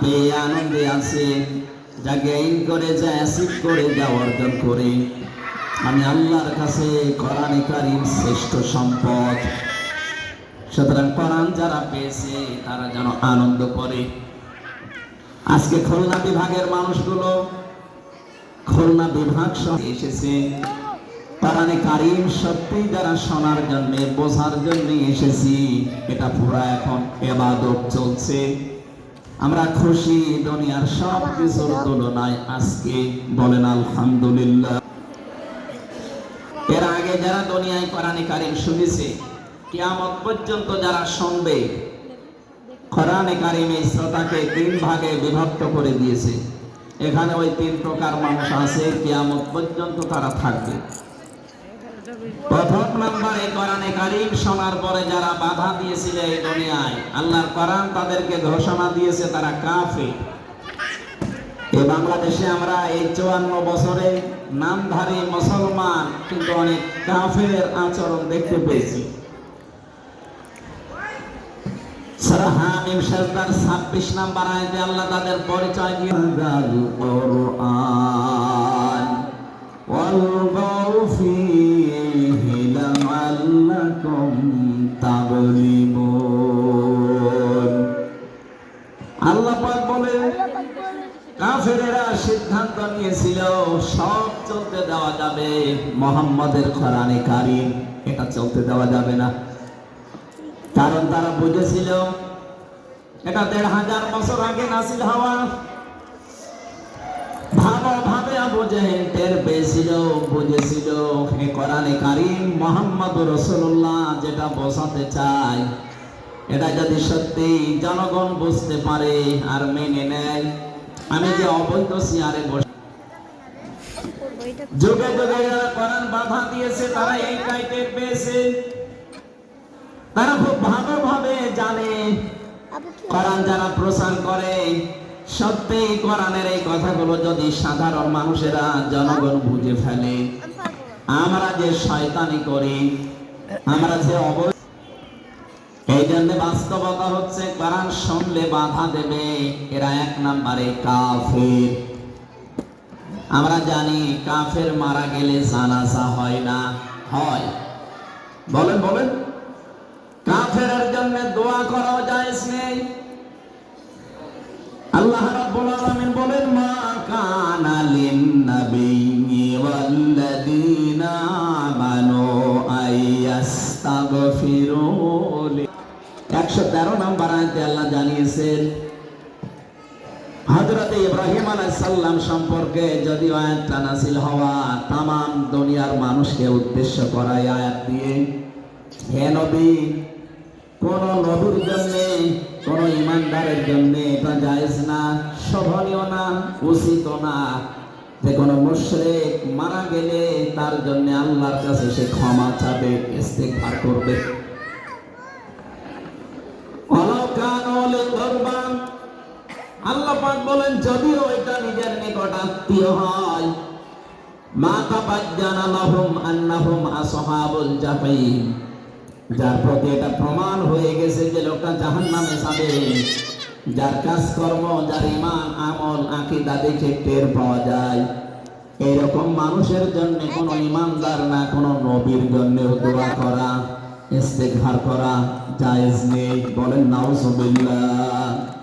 পেয়ে আনন্দে আছে যা গেইন করে যা অ্যাসিড করে যা অর্জন করে। আমি আল্লাহর কাছে কোরআনে কারিম শ্রেষ্ঠ সম্পদ। সুতরাং কোরআন যারা পেয়েছে, তারা যেন আনন্দ করে। আজকে খুলনা বিভাগের মানুষগুলো, খুলনা বিভাগ এসেছে। কোরআনে কারিম সত্যি যারা শোনার জন্য, বোঝার জন্য এসেছি, এটা পুরা এখন এবাদত চলছে। আমরা খুশি, দুনিয়ার সব কিছুর তুলনায় আজকে বলেন আলহামদুলিল্লাহ। এর আগে যারা দুনিয়ায় কোরআনে কারিম শুনেছে, কিয়ামত পর্যন্ত যারা শুনবে, কোরআনে কারিম এই শ্রোতাকে তিন ভাগে বিভক্ত করে দিয়েছে। এখানে ওই তিন প্রকার মানুষ আছে, কিয়ামত পর্যন্ত তারা থাকবে। প্রথম নম্বরে কোরআনে কারিম শোনার পরে যারা বাধা দিয়েছিল এই দুনিয়ায়, আল্লাহর কোরআন তাদেরকে ঘোষণা দিয়েছে তারা কাফে এই বাংলাদেশে আমরা এই চুয়ান্ন বছরে নামধারী মুসলমান, কিন্তু অনেক কাফের আচরণ দেখতে পেয়েছি। 26 নাম্বার আয়াতে আল্লাহ তাদের পরিচয় দিয়ে পাক বলেন কাফেরেরা সিদ্ধান্ত নিয়েছিল, সব চলতে দেওয়া যাবে মোহাম্মদের কোরআনে কারিম। এটা চলতে দেওয়া যাবে না। কারণ তারা বুঝেছিল, এটা দেড় হাজার বছর আগে নাসিল হওয়া। বুঝেছিল কোরআনে কারিম মোহাম্মদ রসুল্লাহ যেটা বসাতে চায় এটা যদি সত্যি জনগণ বুঝতে পারে আর মেনে নেয়, আমি যে অবৈধ চেয়ারে বসে যুগে যুগে যারা কোরআন বাধা দিয়েছে, তারা এই টাইপের পেয়েছে। তারা খুব ভালোভাবে জানে। কোরআন যারা প্রচার করে, সত্যি কোরআনের এই কথাগুলো যদি সাধারণ মানুষেরা জনগণ বুঝে ফেলে, আমরা যে শয়তানি করি, আমরা যে অব এই জন্য বাস্তবতা হচ্ছে, কোরআন শুনলে বাধা দেবে। এরা এক নম্বরে কাফের। আমরা জানি কাফের মারা গেলে জানাজা হয় না। হয়। বলেন বলেন। কাফেরের জন্য দোয়া করাও জায়েজ নেই। আল্লাহ রাব্বুল আলামিন বলেন, মা কানা লিন নাবিয়্যি ওয়াল্লাযীনা আমানু আইয়াস্তাগফিরু 113 নম্বর আয়াতে আল্লাহ জানিয়েছেন, হযরত ইব্রাহিম আলাইহিস সালাম সম্পর্কে যদি আয়াতটা নাযিল হওয়া তাম দুনিয়ার মানুষকে উদ্দেশ্য করা আয়াত দিয়ে, হে নবী, কোন নবীর জন্য, কোন ইমানদারের জন্য এটা জায়েজ না শোভনীয় না, উচিত না। যে কোনো মুশরিক মারা গেলে তার জন্য আল্লাহর কাছে সে ক্ষমা চাবে, ইস্তেগফার করবে। আল্লাহ পাক বলেন, যদিও এটা নিজের নিকট আত্মীয় হয় মা তাবাজ্জানা লাহুম আন্নাহুম আসহাবুল জাহিম। যার প্রতি এটা প্রমাণ হয়ে গেছে যে লোকটা জাহান নামে যাবে। যার কাজকর্ম, যার ইমান আমল, আকিদা দেখে টের পাওয়া যায়। এরকম মানুষের জন্য কোনো ইমানদার না, কোনো নবীর জন্য দোয়া করা, ইস্তেগফার করা জায়েজ নেই। বলেন, নাউজুবিল্লাহ।